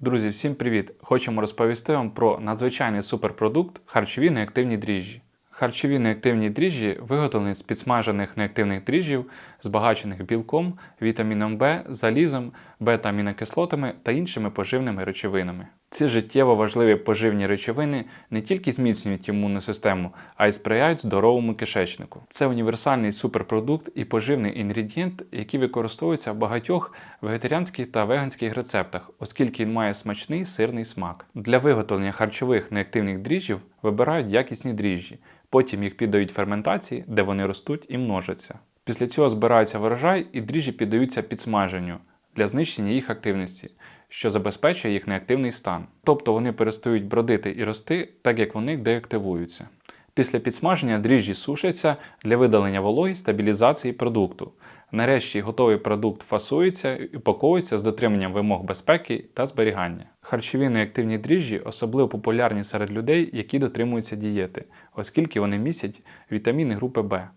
Друзі, всім привіт! Хочемо розповісти вам про надзвичайний суперпродукт харчові неактивні дріжджі. Харчові неактивні дріжджі виготовлені з підсмажених неактивних дріжджів, збагачених білком, вітаміном В, залізом, бета-амінокислотами та іншими поживними речовинами. Ці життєво важливі поживні речовини не тільки зміцнюють імунну систему, а й сприяють здоровому кишечнику. Це універсальний суперпродукт і поживний інгредієнт, який використовується в багатьох вегетаріанських та веганських рецептах, оскільки він має смачний сирний смак. Для виготовлення харчових неактивних дріжджів вибирають якісні дріжджі, потім їх піддають ферментації, де вони ростуть і множаться. Після цього збирається врожай і дріжджі піддаються підсмаженню для знищення їх активності, що забезпечує їх неактивний стан. Тобто вони перестають бродити і рости, так як вони деактивуються. Після підсмаження дріжджі сушаться для видалення вологи стабілізації продукту. Нарешті готовий продукт фасується і упаковується з дотриманням вимог безпеки та зберігання. Харчові неактивні дріжджі особливо популярні серед людей, які дотримуються дієти, оскільки вони містять вітаміни групи В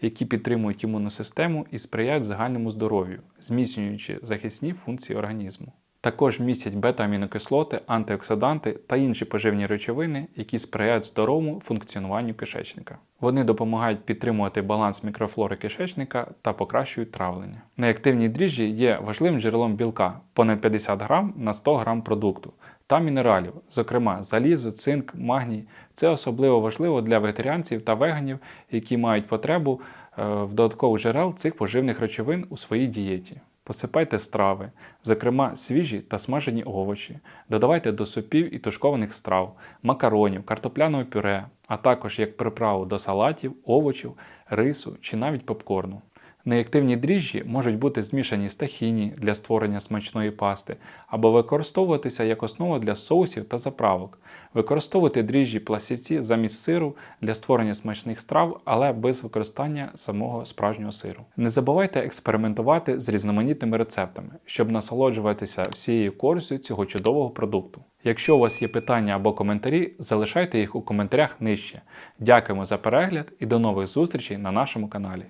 які підтримують імунну систему і сприяють загальному здоров'ю, зміцнюючи захисні функції організму. Також містять бета-амінокислоти, антиоксиданти та інші поживні речовини, які сприяють здоровому функціонуванню кишечника. Вони допомагають підтримувати баланс мікрофлори кишечника та покращують травлення. Неактивні дріжджі є важливим джерелом білка понад 50 грам на 100 грам продукту та мінералів, зокрема залізо, цинк, магній. Це особливо важливо для вегетаріанців та веганів, які мають потребу е, в додаткових джерел цих поживних речовин у своїй дієті. Посипайте страви, зокрема свіжі та смажені овочі, додавайте до супів і тушкованих страв, макаронів, картопляного пюре, а також як приправу до салатів, овочів, рису чи навіть попкорну. Неактивні дріжджі можуть бути змішані з тахіні для створення смачної пасти або використовуватися як основа для соусів та заправок, використовувати дріжджі пластівці замість сиру для створення смачних страв, але без використання самого справжнього сиру. Не забувайте експериментувати з різноманітними рецептами, щоб насолоджуватися всією користю цього чудового продукту. Якщо у вас є питання або коментарі, залишайте їх у коментарях нижче. Дякуємо за перегляд і до нових зустрічей на нашому каналі.